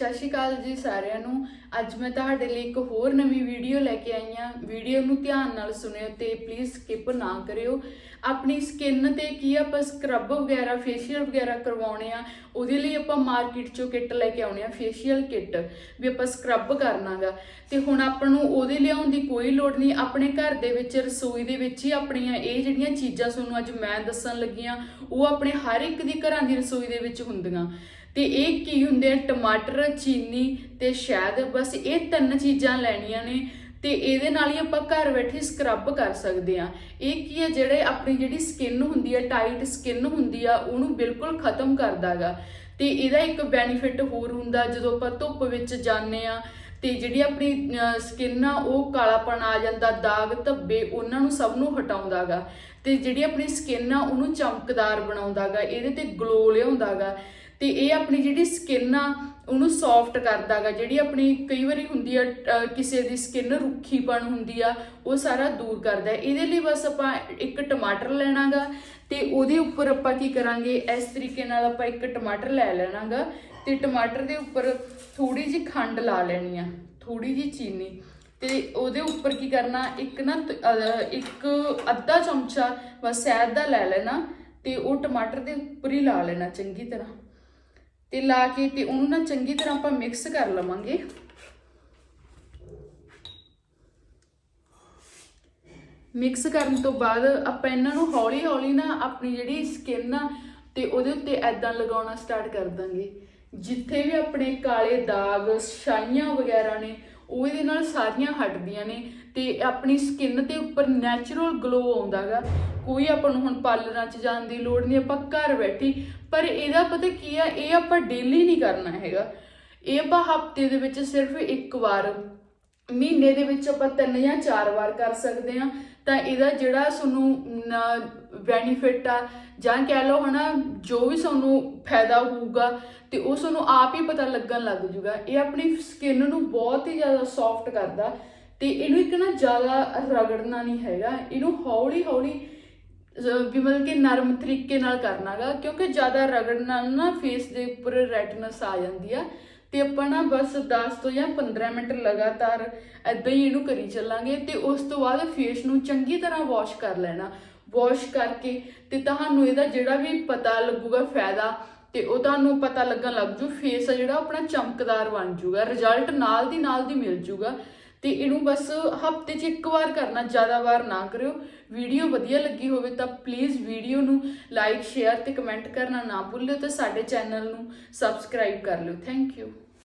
ਸਤਿ ਸ਼੍ਰੀ ਅਕਾਲ ਜੀ ਸਾਰਿਆਂ ਨੂੰ। ਅੱਜ ਮੈਂ ਤੁਹਾਡੇ ਲਈ ਇੱਕ ਹੋਰ ਨਵੀਂ ਵੀਡੀਓ ਲੈ ਕੇ ਆਈ ਹਾਂ। ਵੀਡੀਓ ਨੂੰ ਧਿਆਨ ਨਾਲ ਸੁਣਿਓ ਤੇ ਪਲੀਜ਼ ਸਕਿਪ ਨਾ ਕਰਿਓ। ਆਪਣੀ ਸਕਿਨ ਤੇ ਕੀ ਆਪਾਂ ਸਕਰਬ ਵਗੈਰਾ ਫੇਸ਼ੀਅਲ ਵਗੈਰਾ ਕਰਵਾਉਣੇ ਆ, ਉਹਦੇ ਲਈ ਆਪਾਂ ਮਾਰਕੀਟ ਚੋਂ ਕਿੱਟ ਲੈ ਕੇ ਆਉਣੇ ਆ ਫੇਸ਼ੀਅਲ ਕਿੱਟ ਵੀ ਆਪਾਂ ਸਕਰਬ ਕਰਨਾਗਾ। ਤੇ ਹੁਣ ਆਪਾਂ ਨੂੰ ਉਹਦੇ ਲਿਆਉਣ ਦੀ ਕੋਈ ਲੋੜ ਨਹੀਂ। ਆਪਣੇ ਘਰ ਦੇ ਵਿੱਚ, ਰਸੋਈ ਦੇ ਵਿੱਚ ਹੀ ਆਪਣੀਆਂ ਇਹ ਜਿਹੜੀਆਂ ਚੀਜ਼ਾਂ ਤੁਹਾਨੂੰ ਅੱਜ ਮੈਂ ਦੱਸਣ ਲੱਗੀਆਂ ਉਹ ਆਪਣੇ ਹਰ ਇੱਕ ਦੀ ਘਰਾਂ ਦੀ ਰਸੋਈ ਦੇ ਵਿੱਚ ਹੁੰਦੀਆਂ। ਤੇ ਇਹ ਕੀ ਹੁੰਦੇ ਆ? ਟਮਾਟਰ, ਚੀਨੀ ਤੇ ਸ਼ਹਿਦ, ਬਸ ਇਹ ਤਿੰਨ ਚੀਜ਼ਾਂ ਲੈਣੀਆਂ ਨੇ ਤੇ ਇਹਦੇ ਨਾਲ ਹੀ ਆਪਾਂ ਘਰ ਬੈਠੇ ਸਕਰਬ ਕਰ ਸਕਦੇ ਆ ਇਹ ਕੀ ਹੈ? ਜਿਹੜੇ ਆਪਣੀ ਜਿਹੜੀ ਸਕਿਨ ਹੁੰਦੀ ਆ ਟਾਈਟ ਸਕਿਨ ਹੁੰਦੀ ਆ, ਉਹਨੂੰ ਬਿਲਕੁਲ ਖਤਮ ਕਰਦਾਗਾ। ਤੇ ਇਹਦਾ ਇੱਕ ਬੈਨੀਫਿਟ ਹੋਰ ਹੁੰਦਾ, ਜਦੋਂ ਆਪਾਂ ਧੁੱਪ ਵਿੱਚ ਜਾਂਦੇ ਆ ਤੇ ਜਿਹੜੀ ਆਪਣੀ ਸਕਿਨ ਆ, ਉਹ ਕਾਲਾਪਣ ਆ ਜਾਂਦਾ, ਦਾਗ, ਧੱਬੇ, ਉਹਨਾਂ ਨੂੰ ਸਭ ਨੂੰ ਹਟਾਉਂਦਾਗਾ। ਤੇ ਜਿਹੜੀ ਆਪਣੀ ਸਕਿਨ ਆ, ਉਹਨੂੰ ਚਮਕਦਾਰ ਬਣਾਉਂਦਾਗਾ, ਇਹਦੇ ਤੇ ਗਲੋ ਲਿਆਉਂਦਾਗਾ। ਤੇ ਇਹ ਆਪਣੀ ਜਿਹੜੀ ਸਕਿਨ ਆ, ਉਹਨੂੰ ਸੌਫਟ ਕਰਦਾਗਾ ਜਿਹੜੀ ਆਪਣੀ ਕਈ ਵਾਰੀ ਹੁੰਦੀ ਆ, ਅਹ ਕਿਸੇ ਦੀ ਸਕਿਨ ਰੁੱਖੀਪਣ ਹੁੰਦੀ ਆ, ਉਹ ਸਾਰਾ ਦੂਰ ਕਰਦਾ। ਇਹਦੇ ਲਈ ਬਸ ਆਪਾਂ ਇੱਕ ਟਮਾਟਰ ਲੈਣਾਗਾ ਤੇ ਉਹਦੇ ਉੱਪਰ ਆਪਾਂ ਕੀ ਕਰਾਂਗੇ, ਇਸ ਤਰੀਕੇ ਨਾਲ ਆਪਾਂ ਇੱਕ ਟਮਾਟਰ ਲੈ ਲੈਣਾਗਾ ਤੇ ਟਮਾਟਰ ਦੇ ਉੱਪਰ ਥੋੜੀ ਜਿਹੀ ਖੰਡ ਲਾ ਲੈਣੀ ਆ ਥੋੜੀ ਜਿਹੀ ਚੀਨੀ। ਤੇ ਉਹਦੇ ਉੱਪਰ ਕੀ ਕਰਨਾ, ਇੱਕ ਨਾ ਇੱਕ ਅੱਧਾ ਚਮਚਾ ਬਸ ਸ਼ਹਿਦ ਦਾ ਲੈ ਲੈਣਾ ਤੇ ਉਹ ਟਮਾਟਰ ਦੇ ਉੱਪਰ ਹੀ ਲਾ ਲੈਣਾ ਚੰਗੀ ਤਰ੍ਹਾਂ। ਤੇ ਲਾ ਕੇ ਤੇ ਉਹਨੂੰ ਨਾ ਚੰਗੀ ਤਰ੍ਹਾਂ ਆਪਾਂ ਮਿਕਸ ਕਰ ਲਵਾਂਗੇ। ਮਿਕਸ ਕਰਨ ਤੋਂ ਬਾਅਦ ਆਪਾਂ ਇਹਨਾਂ ਨੂੰ ਹੌਲੀ ਹੌਲੀ ਨਾ ਆਪਣੀ ਜਿਹੜੀ ਸਕਿਨ ਆ ਤੇ ਉਹਦੇ ਉੱਤੇ ਐਦਾਂ ਲਗਾਉਣਾ ਸਟਾਰਟ ਕਰ ਦਾਂਗੇ। ਜਿੱਥੇ ਵੀ ਆਪਣੇ ਕਾਲੇ ਦਾਗ ਛਾਈਆਂ ਵਗੈਰਾ ਨੇ ਉਹ ਇਹਦੇ ਨਾਲ ਸਾਰੀਆਂ ਹਟਦੀਆਂ ਨੇ ਤੇ ਆਪਣੀ ਸਕਿਨ ਤੇ ਉੱਪਰ ਨੈਚੁਰਲ ਗਲੋ ਆਉਂਦਾਗਾ। ਕੋਈ ਆਪਾਂ ਨੂੰ ਹੁਣ ਪਾਰਲਰਾਂ 'ਚ ਜਾਣ ਦੀ ਲੋੜ ਨਹੀਂ, ਆਪਾਂ ਘਰ ਬੈਠੀ ਪਰ ਇਹਦਾ ਪਤਾ ਕੀ ਆ, ਇਹ ਆਪਾਂ ਡੇਲੀ ਨਹੀਂ ਕਰਨਾ ਹੈਗਾ। ਇਹ ਆਪਾਂ ਹਫ਼ਤੇ ਦੇ ਵਿੱਚ ਸਿਰਫ ਇੱਕ ਵਾਰ ਮਹੀਨੇ ਦੇ ਵਿੱਚ ਆਪਾਂ ਤਿੰਨ ਜਾਂ ਚਾਰ ਵਾਰ ਕਰ ਸਕਦੇ ਆ ਤਾਂ ਇਹਦਾ ਜਿਹੜਾ ਤੁਹਾਨੂੰ ਬੈਨੀਫਿਟ ਆ, ਜਾਂ ਕਹਿ ਲਓ ਹਨਾ, ਜੋ ਵੀ ਤੁਹਾਨੂੰ ਫਾਇਦਾ ਹੋਊਗਾ, ਤੇ ਉਹ ਤੁਹਾਨੂੰ ਆਪ ਹੀ ਪਤਾ ਲੱਗਣ ਲੱਗ ਜੂਗਾ। ਇਹ ਆਪਣੀ ਸਕਿਨ ਨੂੰ ਬਹੁਤ ਹੀ ਜ਼ਿਆਦਾ ਸੌਫਟ ਕਰਦਾ। ਤੇ ਇਹਨੂੰ ਇੱਕ ਨਾ ਜ਼ਿਆਦਾ ਰਗੜਨਾ ਨਹੀਂ ਹੈਗਾ। ਇਹਨੂੰ ਹੌਲੀ ਹੌਲੀ ਵੀ ਮਤਲਬ ਕਿ ਨਰਮ ਤਰੀਕੇ ਨਾਲ ਕਰਨਾਗਾ, ਕਿਉਂਕਿ ਜ਼ਿਆਦਾ ਰਗੜਨ ਨਾਲ ਨਾ ਫੇਸ ਦੇ ਉੱਪਰ ਰੈਟਨਸ ਆ ਜਾਂਦੀ ਆ। ਤੇ ਆਪਾਂ ਨਾ ਬਸ 10 ਤੋਂ ਜਾਂ 15 ਮਿੰਟ ਲਗਾਤਾਰ ਐਦਾਂ ਹੀ ਇਹਨੂੰ ਕਰੀ ਚੱਲਾਂਗੇ ਤੇ ਉਸ ਤੋਂ ਬਾਅਦ ਫੇਸ ਨੂੰ ਚੰਗੀ ਤਰ੍ਹਾਂ ਵਾਸ਼ ਕਰ ਲੈਣਾ। ਵਾਸ਼ ਕਰਕੇ ਤੇ ਤੁਹਾਨੂੰ ਇਹਦਾ ਜਿਹੜਾ ਵੀ ਪਤਾ ਲੱਗੂਗਾ ਫਾਇਦਾ ਤੇ ਉਹ ਤੁਹਾਨੂੰ ਪਤਾ ਲੱਗਣ ਲੱਗ ਜੂ ਫੇਸ ਆ ਜਿਹੜਾ ਆਪਣਾ ਚਮਕਦਾਰ ਬਣ ਜੂਗਾ ਰਿਜ਼ਲਟ ਨਾਲ ਦੀ ਨਾਲ ਦੀ ਮਿਲ ਜੂਗਾ। ਤੇ ਇਹਨੂੰ ਬਸ ਹਫ਼ਤੇ 'ਚ ਇੱਕ ਵਾਰ ਕਰਨਾ, ਜ਼ਿਆਦਾ ਵਾਰ ਨਾ ਕਰਿਓ। ਵੀਡੀਓ ਵਧੀਆ ਲੱਗੀ ਹੋਵੇ ਤਾਂ ਪਲੀਜ਼ ਵੀਡੀਓ ਨੂੰ ਲਾਈਕ ਸ਼ੇਅਰ ਤੇ ਕਮੈਂਟ ਕਰਨਾ ਨਾ ਭੁੱਲਿਓ ਤੇ ਸਾਡੇ ਚੈਨਲ ਨੂੰ ਸਬਸਕ੍ਰਾਈਬ ਕਰ ਲਿਓ। Thank you